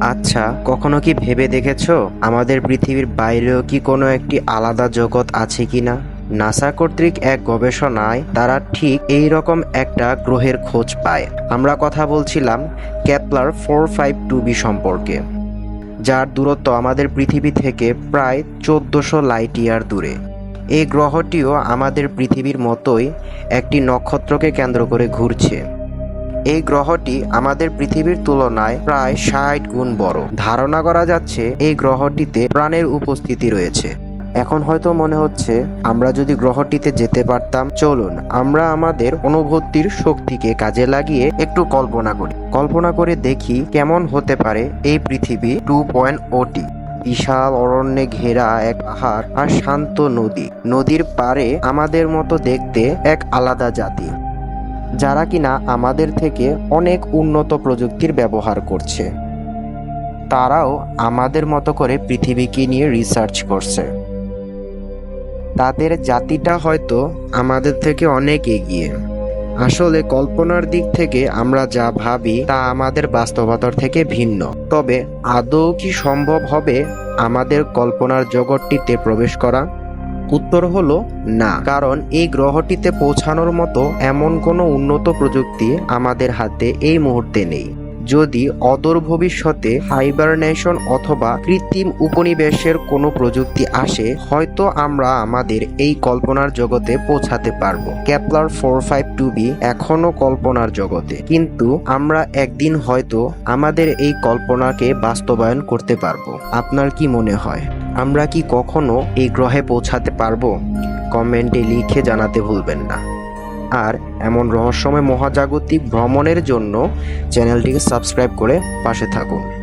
আচ্ছা কখনো কি ভেবে দেখেছ আমাদের পৃথিবীর বাইরেও কি কোনো একটি আলাদা জগৎ আছে কিনা নাসা কর্তৃক এক গবেষণায় তারা ঠিক এই রকম একটা গ্রহের খোঁজ পায়। আমরা কথা বলছিলাম Kepler four five two b সম্পর্কে, যার দূরত্ব আমাদের পৃথিবী থেকে প্রায় চোদ্দশো লাইট ইয়ার দূরে। এই গ্রহটিও আমাদের পৃথিবীর মতোই একটি নক্ষত্রকে কেন্দ্র করে ঘুরছে। এই গ্রহটি আমাদের পৃথিবীর তুলনায় প্রায় ষাট গুণ বড়। ধারণা করা যাচ্ছে এই গ্রহটিতে প্রাণের উপস্থিতি রয়েছে। এখন হয়তো মনে হচ্ছে আমরা যদি গ্রহটিতে যেতে পারতাম, চলুন আমরা আমাদের অনুভূতির শক্তিকে কাজে লাগিয়ে একটু কল্পনা করি। কল্পনা করে দেখি কেমন হতে পারে এই পৃথিবী টু পয়েন্ট ওটি। বিশাল অরণ্যে ঘেরা এক পাহাড় আর শান্ত নদী। নদীর পারে আমাদের মতো দেখতে এক আলাদা জাতি। যারা কিনা আমাদের থেকে অনেক উন্নত প্রযুক্তির ব্যবহার করছে। তারাও আমাদের মতো করে পৃথিবীকে নিয়ে রিসার্চ করছে। তাদের জাতিটা হয়তো আমাদের থেকে অনেক এগিয়ে। আসলে কল্পনার দিক থেকে আমরা যা ভাবি তা আমাদের বাস্তবতার থেকে ভিন্ন। তবে আদৌ কি সম্ভব হবে আমাদের কল্পনার জগৎটিতে প্রবেশ করা? উত্তর হলো না, কারণ এই গ্রহটিতে পৌঁছানোর মতো এমন কোনো উন্নত প্রযুক্তি আমাদের হাতে এই মুহূর্তে নেই। যদি অদূর ভবিষ্যতে হাইবারনেশন অথবা কৃত্রিম উপনিবেশের কোনো প্রযুক্তি আসে, হয়তো আমরা আমাদের এই কল্পনার জগতে পৌঁছাতে পারব। Kepler four five two b এখনও কল্পনার জগতে। কিন্তু আমরা একদিন হয়তো আমাদের এই কল্পনাকে বাস্তবায়ন করতে পারব। আপনার কি মনে হয়? আমরা কি কখনো এই গ্রহে পৌঁছাতে পারব? কমেন্টে লিখে জানাতে ভুলবেন না। আর এমন রহস্যময় মহাজাগতিক ভ্রমণের জন্য চ্যানেলটিকে সাবস্ক্রাইব করে পাশে থাকুন।